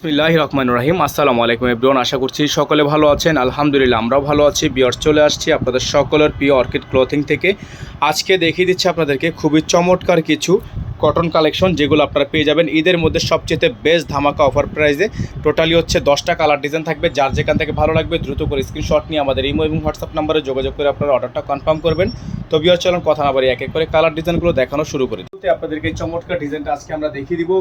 বিসমিল্লাহ রহমান রাহিম আসসালামু আলাইকুম এভরিওয়ান, আশা করছি সকলে ভালো আছেন। আলহামদুলিল্লাহ, আমরাও ভালো আছি, বিয়ার্স চলে আসছি আপনাদের সকলের প্রিয় অর্কিড ক্লথিং থেকে। আজকে দেখিয়ে দিচ্ছি আপনাদেরকে খুবই চমৎকার কিছু কটন কালেকশন, যেগুলো আপনারা পেয়ে যাবেন। ঈদের মধ্যে সবচেয়ে বেস্ট ধামাকা অফার প্রাইসে। টোটালি হচ্ছে দশটা কালার ডিজাইন থাকবে। যার যেখান থেকে ভালো লাগবে দ্রুত করে স্ক্রিনশট নিয়ে আমাদের ইমো এবং হোয়াটসঅ্যাপ নাম্বারে যোগাযোগ করে আপনারা অর্ডারটা কনফার্ম করবেন। তো বিয়ার কথা না বাড়ি এক এক করে কালার ডিজাইনগুলো দেখানো শুরু করি। আপনাদেরকে চমৎকার ডিজাইনটা আজকে আমরা দেখিয়ে দিব।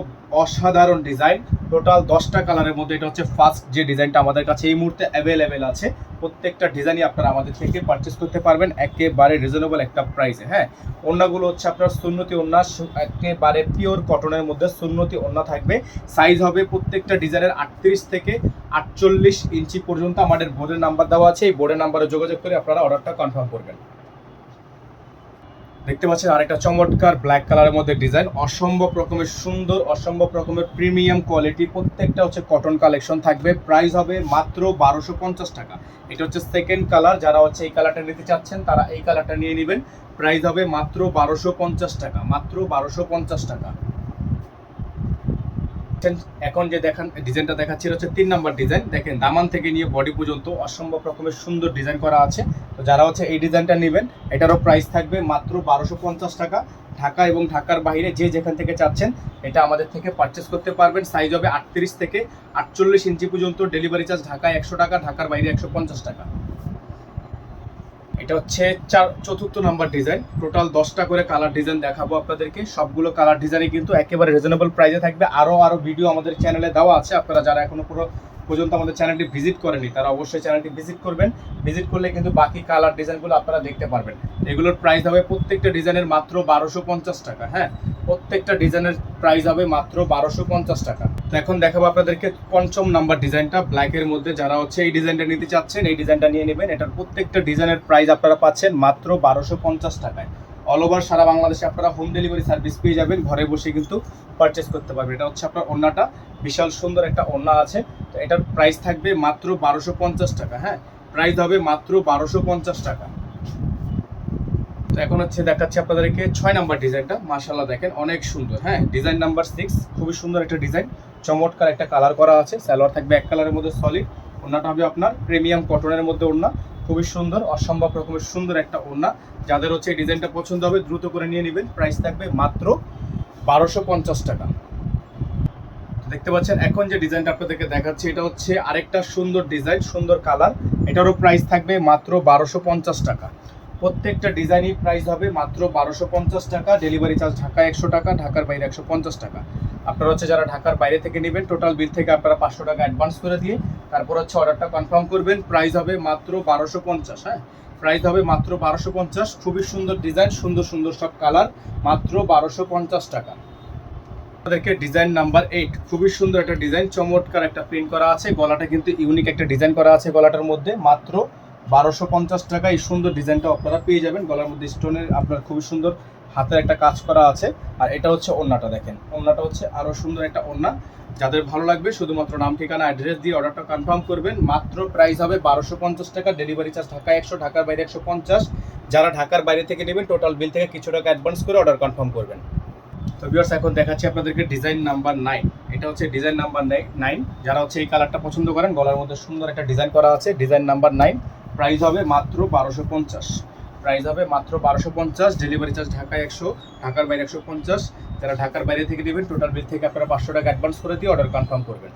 অসাধারণ ডিজাইন টোটাল দশটা কালারের মধ্যে এটা হচ্ছে ফার্স্ট যে ডিজাইনটা আমাদের কাছে এই মুহূর্তে অ্যাভেলেবেল আছে। প্রত্যেকটা ডিজাইনই আপনারা আমাদের থেকে পারচেস করতে পারবেন একেবারে রিজনেবল একটা প্রাইসে হ্যাঁ? ওন্নাগুলো হচ্ছে আপনার সুন্নতি ওন্না একেবারে পিওর কটনের মধ্যে সুন্নতি ওন্না থাকবে। সাইজ হবে প্রত্যেকটা ডিজাইনের আটত্রিশ থেকে আটচল্লিশ ইঞ্চি পর্যন্ত আমাদের বোর্ডের নাম্বার দেওয়া আছে। এই বোর্ডের নাম্বারে যোগাযোগ করে আপনারা অর্ডারটা কনফার্ম করবেন। দেখতে পাচ্ছেন আরেকটা চমৎকার ব্ল্যাক কালারের মধ্যে ডিজাইন অসম্ভব রকমের, সুন্দর, অসম্ভব রকমের প্রিমিয়াম কোয়ালিটি প্রত্যেকটা হচ্ছে কটন কালেকশন থাকবে। প্রাইস হবে মাত্র বারোশো পঞ্চাশ টাকা। এটা হচ্ছে সেকেন্ড কালার যারা হচ্ছে এই কালারটা নিতে চাচ্ছেন, তারা এই কালারটা নিয়ে নেবেন। প্রাইস হবে মাত্র বারোশো পঞ্চাশ টাকা, মাত্র বারোশো পঞ্চাশ টাকা। এখন যে দেখান ডিজাইনটা দেখাচ্ছি হচ্ছে তিন নাম্বার ডিজাইন দেখেন, দামান থেকে নিয়ে বডি পর্যন্ত অসম্ভব রকমের সুন্দর ডিজাইন করা আছে। তো যারা হচ্ছে এই ডিজাইনটা নেবেন, এটারও প্রাইস থাকবে মাত্র বারোশো পঞ্চাশ টাকা। ঢাকা এবং ঢাকার বাইরে যে যেখান থেকে চাচ্ছেন, এটা আমাদের থেকে পারচেস করতে পারবেন। সাইজ হবে আটত্রিশ থেকে আটচল্লিশ ইঞ্চি পর্যন্ত ডেলিভারি চার্জ ঢাকায় একশো টাকা, ঢাকার বাইরে একশো পঞ্চাশ টাকা। এটা হচ্ছে চতুর্থ নাম্বার ডিজাইন টোটাল দশটা করে কালার ডিজাইন দেখাবো আপনাদেরকে। সবগুলো কালার ডিজাইনই কিন্তু একেবারে রিজনেবল প্রাইসে থাকবে। আরও আরও ভিডিও আমাদের চ্যানেলে দেওয়া আছে। আপনারা যারা এখনও পুরো পর্যন্ত আমাদের চ্যানেলটি ভিজিট করেনি তারা অবশ্যই চ্যানেলটি ভিজিট করবেন। ভিজিট করলে কিন্তু বাকি কালার ডিজাইনগুলো আপনারা দেখতে পারবেন। এগুলোর প্রাইস হবে প্রত্যেকটা ডিজাইনের মাত্র বারোশো পঞ্চাশ টাকা হ্যাঁ? প্রত্যেকটা ডিজাইনের প্রাইস হবে মাত্র বারোশো পঞ্চাশ টাকা। তো এখন দেখাবো আপনাদেরকে পঞ্চম নাম্বার ডিজাইনটা। ব্ল্যাকের মধ্যে যারা হচ্ছে এই ডিজাইনটা নিতে চাচ্ছেন, এই ডিজাইনটা নিয়ে নেবেন। এটার প্রত্যেকটা ডিজাইনের প্রাইস আপনারা পাচ্ছেন মাত্র বারোশো পঞ্চাশ টাকায়। অল ওভার সারা বাংলাদেশে আপনারা হোম ডেলিভারি সার্ভিস পেয়ে যাবেন। ঘরে বসে কিন্তু পারচেস করতে পারবেন। এটা হচ্ছে আপনার ওন্নাটা। বিশাল সুন্দর একটা ওন্না আছে। তো এটার প্রাইস থাকবে মাত্র বারোশো পঞ্চাশ টাকা হ্যাঁ? প্রাইস হবে মাত্র বারোশো পঞ্চাশ টাকা। তো এখন হচ্ছে দেখাচ্ছি আপনাদেরকে ছয় নাম্বার ডিজাইনটা। মাশাল্লাহ দেখেন, অনেক সুন্দর। হ্যাঁ ডিজাইন নাম্বার সিক্স খুবই সুন্দর একটা ডিজাইন। চমৎকার একটা কালার করা আছে, সালোয়ার থাকবে এক কালারের মধ্যে সলিড ওড়নাটা হবে আপনার প্রিমিয়াম কটনের মধ্যে ওড়না। খুবই সুন্দর, অসম্ভব রকমের সুন্দর একটা ওড়না। যাদের হচ্ছে ডিজাইনটা পছন্দ হবে, দ্রুত করে নিয়ে নেবেন। প্রাইস থাকবে মাত্র বারোশো পঞ্চাশ টাকা। দেখতে পাচ্ছেন, এখন যে ডিজাইনটা আপনাদেরকে দেখাচ্ছি, এটা হচ্ছে আরেকটা সুন্দর ডিজাইন, সুন্দর কালার। এটারও প্রাইস থাকবে মাত্র বারোশো পঞ্চাশ টাকা। প্রত্যেকটা ডিজাইনই প্রাইস হবে মাত্র বারোশো পঞ্চাশ টাকা ডেলিভারি চার্জ ঢাকা একশো টাকা, ঢাকার বাইরে একশো পঞ্চাশ টাকা। আপনারা হচ্ছে যারা ঢাকার বাইরে থেকে নেবেন টোটাল বিল থেকে আপনারা পাঁচশো টাকা অ্যাডভান্স করে দিয়ে তারপর হচ্ছে অর্ডারটা কনফার্ম করবেন প্রাইস হবে মাত্র বারোশো পঞ্চাশ হ্যাঁ? প্রাইস হবে মাত্র বারোশো পঞ্চাশ, খুবই সুন্দর ডিজাইন সুন্দর সুন্দর সব কালার মাত্র বারোশো পঞ্চাশ টাকা। আমাদেরকে ডিজাইন নাম্বার এইট খুবই সুন্দর একটা ডিজাইন চমৎকার একটা প্রিন্ট করা আছে, গলাটা কিন্তু ইউনিক একটা ডিজাইন করা আছে গলাটার মধ্যে, মাত্র বারোশো পঞ্চাশ টাকা এই সুন্দর ডিজাইনটা আপনারা পেয়ে যাবেন। গলার মধ্যে স্টোনের আপনার খুবই সুন্দর হাতের একটা কাজ করা আছে। আর এটা হচ্ছে ওন্নাটা দেখেন। ওন্নাটা হচ্ছে আরও সুন্দর একটা ওন্না যাদের ভালো লাগবে, শুধুমাত্র নাম, ঠিকানা, অ্যাড্রেস দিয়ে অর্ডারটা কনফার্ম করবেন। মাত্র প্রাইস হবে বারোশো পঞ্চাশ টাকা, ডেলিভারি চার্জ ঢাকা একশো, ঢাকার বাইরে একশো পঞ্চাশ। যারা ঢাকার বাইরে থেকে নেবেন, টোটাল বিল থেকে কিছু টাকা অ্যাডভান্স করে অর্ডার কনফার্ম করবেন। তো ভিউয়ার্স এখন দেখাচ্ছি আপনাদেরকে ডিজাইন নাম্বার নাইন এটা হচ্ছে ডিজাইন নাম্বার নাইন যারা হচ্ছে এই কালারটা পছন্দ করেন, গলার মধ্যে সুন্দর একটা ডিজাইন করা আছে। ডিজাইন নাম্বার নাইন প্রাইস হবে মাত্র বারোশো পঞ্চাশ। প্রাইস হবে মাত্র বারোশো পঞ্চাশ ডেলিভারি চার্জ ঢাকায় একশো, ঢাকার বাইরে একশো পঞ্চাশ। যারা ঢাকার বাইরে থেকে নেবেন টোটাল বিল থেকে আপনারা পাঁচশো টাকা অ্যাডভান্স করে দিয়ে অর্ডার কনফার্ম করবেন।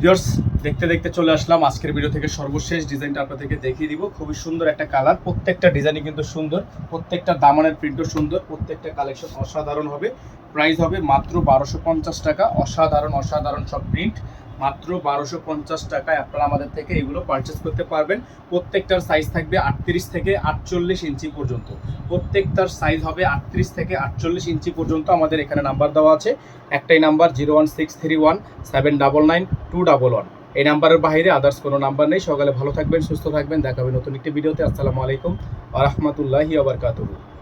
ভিউয়ার্স দেখতে দেখতে চলে আসলাম আজকের ভিডিও থেকে সর্বশেষ ডিজাইনটা আপনাদেরকে দেখিয়ে দিব। খুবই সুন্দর একটা কালার প্রত্যেকটা ডিজাইনই কিন্তু সুন্দর, প্রত্যেকটা দামানের প্রিন্টও সুন্দর, প্রত্যেকটা কালেকশন অসাধারণ হবে। প্রাইস হবে মাত্র বারোশো পঞ্চাশ টাকা, অসাধারণ অসাধারণ সব প্রিন্ট মাত্র বারোশো পঞ্চাশ টাকায় আপনারা আমাদের থেকে এগুলো পারচেস করতে পারবেন। প্রত্যেকটার সাইজ থাকবে আটত্রিশ থেকে আটচল্লিশ ইঞ্চি পর্যন্ত। প্রত্যেকটার সাইজ হবে আটত্রিশ থেকে আটচল্লিশ ইঞ্চি পর্যন্ত আমাদের এখানে নাম্বার দেওয়া আছে। একটাই number zero one six three one seven double nine two double one এই নাম্বারের বাইরে আদার্স কোনো নাম্বার নেই। সকালে ভালো থাকবেন, সুস্থ থাকবেন। দেখাবে নতুন একটি ভিডিওতে। আসসালামু আলাইকুম আ রহমতুল্লাহি আবরকাতুহু